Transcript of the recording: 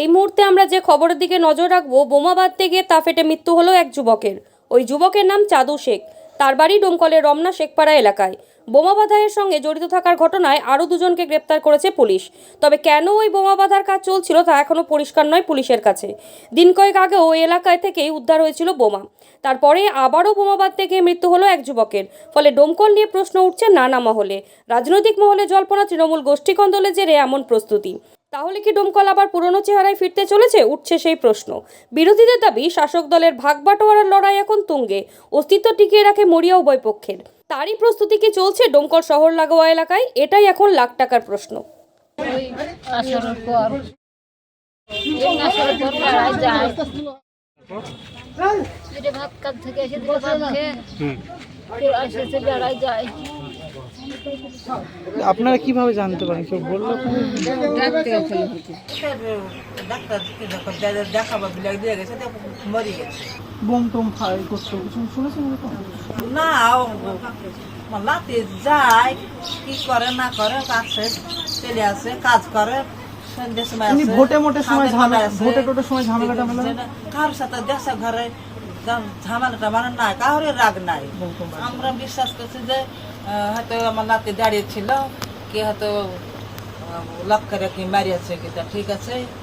এই মুহূর্তে আমরা যে খবরের দিকে নজর রাখব, বোমা বাঁধতে গিয়ে তা ফেটে মৃত্যু হলো এক যুবকের। ওই যুবকের নাম চাঁদু শেখ। তার বাড়ি ডোমকলের রমনা শেখপাড়া এলাকায়। বোমা বাঁধাইয়ের সঙ্গে জড়িত থাকার ঘটনায় আরও দুজনকে গ্রেপ্তার করেছে পুলিশ। তবে কেন ওই বোমা বাঁধার কাজ চলছিল তা এখনও পরিষ্কার নয় পুলিশের কাছে। দিন কয়েক আগে ওই এলাকায় থেকেই উদ্ধার হয়েছিল বোমা। তারপরে আবারও বোমা বাঁধতে গিয়ে মৃত্যু হলো এক যুবকের। ফলে ডোমকল নিয়ে প্রশ্ন উঠছে নানা মহলে। রাজনৈতিক মহলে জল্পনা তৃণমূল গোষ্ঠী কন্দলের জেরে এমন প্রস্তুতি। তাহলে কি ডোমকল আবার পুরনো চেহারায় ফিরতে চলেছে? উঠছে সেই প্রশ্ন। বিরোধীদের দাবি শাসক দলের ভাগ বাটোয়ারার লড়াই এখন তুঙ্গে। অস্তিত্ব টিকিয়ে রাখে মরিয়া উভয় পক্ষের। তারই প্রস্তুতি কি চলছে ডোমকল শহর লাগোয়া এলাকায়? এটাই এখন লাখ টাকার প্রশ্ন। ভাত কাজ থেকে এসে ভাত খেয়ে কেউ এসেছে বেড়ায় যায়। আপনারা কীভাবে জানতে পারেন? কেউ বলল বোম টোম করতো কিছু শুনেছেন না লাতে যায় কি করে না করে কাছে চলে আসে কাজ করে সন্ধ্যের সময় ভোটে মোটের সময় ঝামেলা- আসে। ভোটে টোটের সময় ঝামেলা কারোর সাথে দেশে ঘরে ঝামেলাটা মানে নাই কারোর রাগ নাই। আমরা বিশ্বাস করছি যে হয়তো আমার নাতি দাঁড়িয়ে ছিল কি হয়তো লক্ষ্যে কি মারিয়েছে কি তা ঠিক আছে?